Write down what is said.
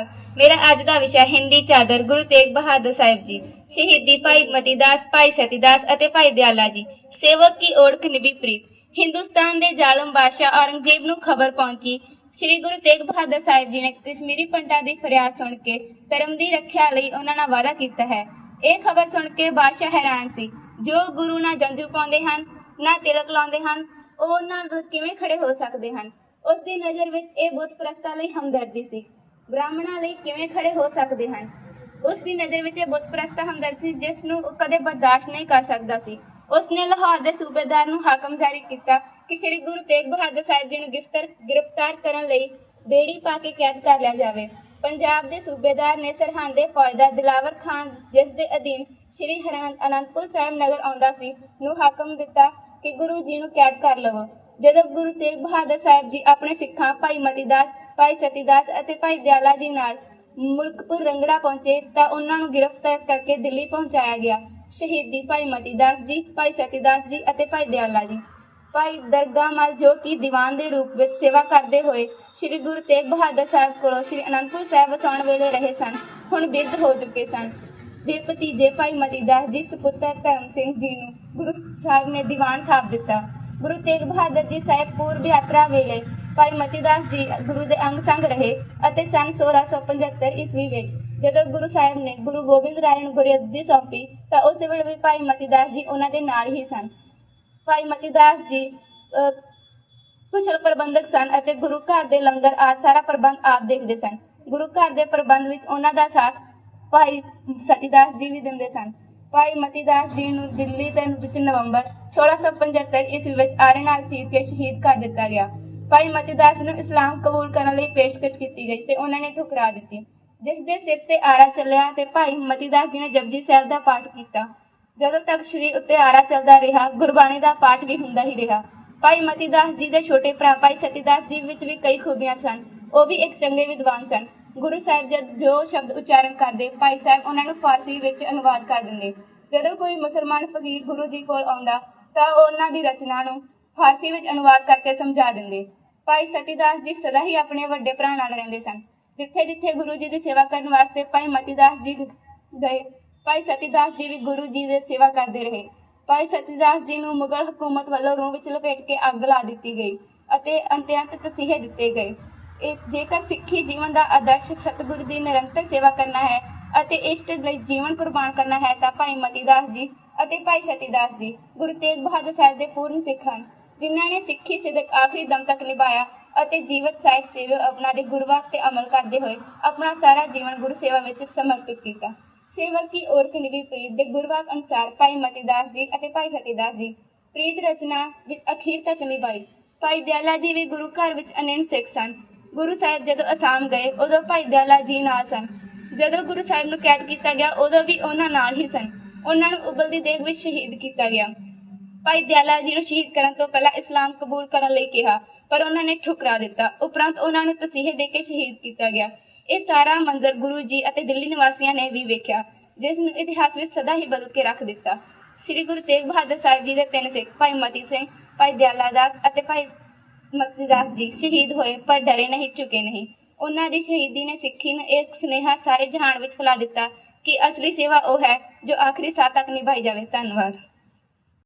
ਮੇਰਾ ਅੱਜ ਦਾ ਵਿਸ਼ਾ ਹਿੰਦੀ ਚਾਦਰ, ਗੁਰੂ ਤੇਗ ਬਹਾਦਰ ਸਾਹਿਬ ਜੀ। ਸ਼ਹੀਦੀ ਭਾਈ ਮਤੀਦਾਸ, ਭਾਈ ਸਤੀਦਾਸ ਅਤੇ ਭਾਈ ਦਿਆਲਾ ਜੀ। ਸੇਵਕ ਕੀ ਓੜਖ ਨਿਭੀ ਪ੍ਰੀਤ। ਹਿੰਦੁਸਤਾਨ ਦੇ ਜ਼ਾਲਮ ਬਾਦਸ਼ਾਹ ਔਰੰਗਜ਼ੇਬ ਨੂੰ ਖਬਰ ਪਹੁੰਚੀ। ਸ੍ਰੀ ਗੁਰੂ ਤੇਗ ਬਹਾਦਰ ਸਾਹਿਬ ਜੀ ਨੇ ਕਸ਼ਮੀਰੀ ਪੰਡਤਾਂ ਦੀ ਫਰਿਆਦ ਸੁਣ ਕੇ ਧਰਮ ਦੀ ਰੱਖਿਆ ਲਈ ਉਹਨਾਂ ਨਾਲ ਵਾਅਦਾ ਕੀਤਾ ਹੈ। ਇਹ ਖਬਰ ਸੁਣ ਕੇ ਬਾਦਸ਼ਾਹ ਹੈਰਾਨ ਸੀ। ਜੋ ਗੁਰੂ ਨਾਲ ਜੰਜੂ ਪਾਉਂਦੇ ਹਨ, ਨਾ ਤਿਲਕ ਲਾਉਂਦੇ ਹਨ, ਉਹ ਉਹਨਾਂ ਕਿਵੇਂ ਖੜੇ ਹੋ ਸਕਦੇ ਹਨ? ਉਸ ਦੀ ਨਜ਼ਰ ਵਿੱਚ ਇਹ ਬੁੱਤ ਪ੍ਰਸਤਾ ਲਈ ਹਮਦਰਦੀ ਸੀ। ਬ੍ਰਾਹਮਣਾਂ ਲਈ ਕਿਵੇਂ ਖੜੇ ਹੋ ਸਕਦੇ ਹਨ? ਉਸ ਦੀ ਨਜ਼ਰ ਵਿੱਚ ਇਹ ਬੁੱਤ ਪ੍ਰਸਤਾ ਹਮਦਰਦ ਸੀ, ਜਿਸ ਨੂੰ ਉਹ ਕਦੇ ਬਰਦਾਸ਼ਤ ਨਹੀਂ ਕਰ ਸਕਦਾ ਸੀ। ਉਸ ਨੇ ਲਾਹੌਰ ਦੇ ਸੂਬੇਦਾਰ ਨੂੰ ਹਾਕਮ ਜਾਰੀ ਕੀਤਾ ਕਿ ਸ੍ਰੀ ਗੁਰੂ ਤੇਗ ਬਹਾਦਰ ਸਾਹਿਬ ਜੀ ਨੂੰ ਗ੍ਰਿਫਤਾਰ ਗ੍ਰਿਫਤਾਰ ਕਰਨ ਲਈ ਬੇੜੀ ਪਾ ਕੇ ਕੈਦ ਕਰ ਲਿਆ ਜਾਵੇ। ਪੰਜਾਬ ਦੇ ਸੂਬੇਦਾਰ ਨੇ ਸਰਹੰਦ ਦੇ ਫੌਜਦਾਰ ਦਿਲਾਵਰ ਖਾਨ, ਜਿਸ ਦੇ ਅਧੀਨ ਸ੍ਰੀ ਹਰਿ ਅਨੰਦਪੁਰ ਸਾਹਿਬ ਨਗਰ ਆਉਂਦਾ ਸੀ, ਨੂੰ ਹਾਕਮ ਦਿੱਤਾ ਕਿ ਗੁਰੂ ਜੀ ਨੂੰ ਕੈਦ ਕਰ ਲਵੋ। ਜਦੋਂ ਗੁਰੂ ਤੇਗ ਬਹਾਦਰ ਸਾਹਿਬ ਜੀ ਆਪਣੇ ਸਿੱਖਾਂ ਭਾਈ ਮਤੀਦਾਸ ਭਾਈ ਸਤੀਦਾਸ ਅਤੇ ਭਾਈ ਦਿਆਲਾ ਜੀ ਨਾਲ ਮੁਲਕਪੁਰ ਰੰਗੜਾ ਪਹੁੰਚੇ ਤਾਂ ਉਹਨਾਂ ਨੂੰ ਗ੍ਰਿਫਤਾਰ ਕਰਕੇ ਦਿੱਲੀ ਪਹੁੰਚਾਇਆ ਗਿਆ। ਸ਼ਹੀਦੀ ਭਾਈ ਮਤੀਦਾਸ ਜੀ, ਭਾਈ ਸਤੀਦਾਸ ਜੀ ਅਤੇ ਭਾਈ ਦਿਆਲਾ ਜੀ। ਭਾਈ ਦਰਗਾਹ ਮਲ ਜੋ ਕਿ ਦੀਵਾਨ ਦੇ ਰੂਪ ਵਿੱਚ ਸੇਵਾ ਕਰਦੇ ਹੋਏ ਸ੍ਰੀ ਗੁਰੂ ਤੇਗ ਬਹਾਦਰ ਸਾਹਿਬ ਕੋਲੋਂ ਸ੍ਰੀ ਅਨੰਦਪੁਰ ਸਾਹਿਬ ਵਸਾਉਣ ਵੇਲੇ ਰਹੇ ਸਨ, ਹੁਣ ਬਿਰਧ ਹੋ ਚੁੱਕੇ ਸਨ। ਦੇ ਭਤੀਜੇ ਭਾਈ ਮਤੀਦਾਸ ਜੀ, ਸੁਪੁੱਤਰ ਧਰਮ ਸਿੰਘ ਜੀ ਨੂੰ ਗੁਰੂ ਸਾਹਿਬ ਨੇ ਦੀਵਾਨ ਥਾਪ ਦਿੱਤਾ। ਗੁਰੂ ਤੇਗ ਬਹਾਦਰ ਜੀ ਸਾਹਿਬ ਪੂਰਬ ਯਾਤਰਾ ਵੇਲੇ ਭਾਈ ਮਤੀਦਾਸ ਜੀ ਗੁਰੂ ਦੇ ਅੰਗ ਸੰਗ ਰਹੇ ਅਤੇ ਸਨ 1675 ਈਸਵੀ ਵਿੱਚ ਜਦੋਂ ਗੁਰੂ ਸਾਹਿਬ ਨੇ ਗੁਰੂ ਗੋਬਿੰਦ ਰਾਏ ਨੂੰ ਗੁਰਗੱਦੀ ਸੌਂਪੀ, ਤਾਂ ਉਸ ਵੇਲੇ ਵੀ ਭਾਈ ਮਤੀਦਾਸ ਜੀ ਉਹਨਾਂ ਦੇ ਨਾਲ ਹੀ ਸਨ। ਭਾਈ ਮਤੀਦਾਸ ਜੀ ਕੁਸ਼ਲ ਪ੍ਰਬੰਧਕ ਸਨ ਅਤੇ ਗੁਰੂ ਘਰ ਦੇ ਲੰਗਰ ਆਦਿ ਸਾਰਾ ਪ੍ਰਬੰਧ ਆਪ ਦੇਖਦੇ ਸਨ। ਗੁਰੂ ਘਰ ਦੇ ਪ੍ਰਬੰਧ ਵਿੱਚ ਉਹਨਾਂ ਦਾ ਸਾਥ ਭਾਈ ਸਤੀਦਾਸ ਜੀ ਵੀ ਦਿੰਦੇ ਸਨ। ਭਾਈ ਮਤੀਦਾਸ ਜੀ ਨੂੰ ਦਿੱਲੀ ਦੇ ਵਿੱਚ ਨਵੰਬਰ 1675 ਈਸਵੀ ਵਿੱਚ ਆਰੇ ਨਾਲ ਚੀਰ ਕੇ ਸ਼ਹੀਦ ਕਰ ਦਿੱਤਾ ਗਿਆ। ਭਾਈ ਮਤੀਦਾਸ ਨੂੰ ਇਸਲਾਮ ਕਬੂਲ ਕਰਨ ਲਈ ਪੇਸ਼ਕਸ਼ ਕੀਤੀ ਗਈ ਤੇ ਉਹਨਾਂ ਨੇ ਠੁਕਰਾ ਦਿੱਤੀ। ਜਿਸ ਦੇ ਸਿਰ ਤੇ ਆਰਾ ਚੱਲਿਆ ਤੇ ਭਾਈ ਮਤੀਦਾਸ ਜੀ ਨੇ ਜਪਜੀ ਸਾਹਿਬ ਦਾ ਪਾਠ ਕੀਤਾ। ਜਦੋਂ ਤੱਕ ਸ਼੍ਰੀ ਉੱਤੇ ਆਰਾ ਚੱਲਦਾ ਰਿਹਾ, ਗੁਰਬਾਣੀ ਦਾ ਪਾਠ ਵੀ ਹੁੰਦਾ ਹੀ ਰਿਹਾ। ਭਾਈ ਮਤੀਦਾਸ ਜੀ ਦੇ ਛੋਟੇ ਭਰਾ ਭਾਈ ਸਤੀਦਾਸ ਜੀ ਵਿੱਚ ਵੀ ਕਈ ਖੂਬੀਆਂ ਸਨ। ਉਹ ਵੀ ਇੱਕ ਚੰਗੇ ਵਿਦਵਾਨ ਸਨ। ਗੁਰੂ ਸਾਹਿਬ ਜਦ ਜੋ ਸ਼ਬਦ ਉਚਾਰਨ ਕਰਦੇ, ਭਾਈ ਸਾਹਿਬ ਉਹਨਾਂ ਨੂੰ ਫਾਰਸੀ ਵਿੱਚ ਅਨੁਵਾਦ ਕਰ ਦਿੰਦੇ। ਜਦੋਂ ਕੋਈ ਮੁਸਲਮਾਨ ਫਕੀਰ ਗੁਰੂ ਜੀ ਕੋਲ ਆਉਂਦਾ, ਤਾਂ ਉਹ ਉਹਨਾਂ ਦੀ ਰਚਨਾ ਨੂੰ ਫਾਰਸੀ ਵਿੱਚ ਅਨੁਵਾਦ ਕਰਕੇ ਸਮਝਾ ਦਿੰਦੇ। ਭਾਈ ਸਤੀਦਾਸ ਜੀ ਸਦਾ ਹੀ ਆਪਣੇ ਵੱਡੇ ਭਰਾ ਨਾਲ ਰਹਿੰਦੇ ਸਨ। ਜਿੱਥੇ ਜਿੱਥੇ ਗੁਰੂ ਜੀ ਦੀ ਸੇਵਾ ਕਰਨ ਵਾਸਤੇ ਭਾਈ ਮਤੀਦਾਸ ਜੀ ਗਏ, ਭਾਈ ਸਤੀਦਾਸ ਜੀ ਵੀ ਗੁਰੂ ਜੀ ਦੀ ਸੇਵਾ ਕਰਦੇ ਰਹੇ। ਭਾਈ ਸਤੀਦਾਸ ਜੀ ਨੂੰ ਮੁਗਲ ਹਕੂਮਤ ਵੱਲੋਂ ਰੂਹ ਵਿੱਚ ਲਪੇਟ ਕੇ ਅੱਗ ਲਾ ਦਿੱਤੀ ਗਈ ਅਤੇ ਅੰਤਿਅੰਤ ਤਸੀਹੇ ਦਿੱਤੇ ਗਏ। ਇਹ ਜੇਕਰ ਸਿੱਖੀ ਜੀਵਨ ਦਾ ਆਦਰਸ਼ ਸਤਿਗੁਰੂ ਦੀ ਨਿਰੰਤਰ ਸੇਵਾ ਕਰਨਾ ਹੈ ਅਤੇ ਇਸ਼ਟ ਲਈ ਜੀਵਨ ਕੁਰਬਾਨ ਕਰਨਾ ਹੈ ਤਾਂ ਭਾਈ ਮਤੀਦਾਸ ਜੀ ਅਤੇ ਭਾਈ ਸਤੀਦਾਸ ਜੀ ਗੁਰੂ ਤੇਗ ਬਹਾਦਰ ਸਾਹਿਬ ਦੇ ਪੂਰਨ ਸਿੱਖ ਹਨ। ਜਿਨ੍ਹਾਂ ਨੇ ਸਿੱਖੀ ਸਿਦਕ ਆਖਰੀ ਦਮ ਤੱਕ ਨਿਭਾਇਆ ਅਤੇ ਜੀਵਤ ਸਾਹਿਬ ਸੇਵਾ ਆਪਣਾ ਦੇ ਗੁਰਵਾਕ ਤੇ ਅਮਲ ਕਰਦੇ ਹੋਏ ਆਪਣਾ ਸਾਰਾ ਜੀਵਨ ਗੁਰੂ ਸੇਵਾ ਵਿੱਚ ਸਮਰਪਿਤ ਕੀਤਾ। ਸੇਵਕ ਕੀ ਔਰਤ ਨਿਭੀ ਪ੍ਰੀਤ ਦੇ ਗੁਰਵਾਕ ਅਨੁਸਾਰ ਭਾਈ ਮਤੀਦਾਸ ਜੀ ਅਤੇ ਭਾਈ ਸਤੀਦਾਸ ਜੀ ਪ੍ਰੀਤ ਰਚਨਾ ਵਿੱਚ ਅਖੀਰ ਤੱਕ ਨਿਭਾਈ। ਭਾਈ ਦਿਆਲਾ ਜੀ ਵੀ ਗੁਰੂ ਘਰ ਵਿੱਚ ਅਨੰਨ ਸਿੱਖ ਸਨ। ਗੁਰੂ ਸਾਹਿਬ ਜਦੋਂ ਅਸਾਮ ਗਏ, ਉਦੋਂ ਭਾਈ ਦਿਆਲਾ ਜੀ ਨਾਲ ਸਨ। ਜਦੋਂ ਗੁਰੂ ਸਾਹਿਬ ਨੂੰ ਕੈਦ ਕੀਤਾ ਗਿਆ, ਉਦੋਂ ਵੀ ਉਹਨਾਂ ਨਾਲ ਹੀ ਸਨ। ਉਹਨਾਂ ਨੂੰ ਉਬਲਦੀ ਦੇਗ ਵਿੱਚ ਸ਼ਹੀਦ ਕੀਤਾ ਗਿਆ। ਭਾਈ ਦਿਆਲਾ ਜੀ ਨੂੰ ਸ਼ਹੀਦ ਕਰਨ ਤੋਂ ਪਹਿਲਾਂ ਇਸਲਾਮ ਕਬੂਲ ਕਰਨ ਲਈ ਕਿਹਾ, ਪਰ ਉਹਨਾਂ ਨੇ ਠੁਕਰਾ ਦਿੱਤਾ। ਉਪਰੰਤ ਉਹਨਾਂ ਨੂੰ ਤਸੀਹੇ ਦੇ ਕੇ ਸ਼ਹੀਦ ਕੀਤਾ ਗਿਆ। ਇਹ ਸਾਰਾ ਮੰਜ਼ਰ ਗੁਰੂ ਜੀ ਅਤੇ ਦਿੱਲੀ ਨਿਵਾਸੀਆਂ ਨੇ ਵੀ ਵੇਖਿਆ, ਜਿਸ ਨੂੰ ਇਤਿਹਾਸ ਵਿੱਚ ਸਦਾ ਹੀ ਬਦਲ ਕੇ ਰੱਖ ਦਿੱਤਾ। ਸ੍ਰੀ ਗੁਰੂ ਤੇਗ ਬਹਾਦਰ ਸਾਹਿਬ ਜੀ ਦੇ ਤਿੰਨ ਸਿੱਖ, ਭਾਈ ਮਤੀ ਸਿੰਘ, ਭਾਈ ਦਿਆਲਾ ਦਾਸ ਅਤੇ ਭਾਈ ਮਤੀਦਾਸ ਜੀ ਸ਼ਹੀਦ ਹੋਏ, ਪਰ ਡਰੇ ਨਹੀਂ, ਝੁਕੇ ਨਹੀਂ। ਉਹਨਾਂ ਦੀ ਸ਼ਹੀਦੀ ਨੇ ਸਿੱਖੀ ਨੂੰ ਇੱਕ ਸੁਨੇਹਾ ਸਾਰੇ ਜਹਾਨ ਵਿੱਚ ਫੈਲਾ ਦਿੱਤਾ ਕਿ ਅਸਲੀ ਸੇਵਾ ਉਹ ਹੈ ਜੋ ਆਖਰੀ ਸਾਹ ਤੱਕ ਨਿਭਾਈ ਜਾਵੇ। ਧੰਨਵਾਦ।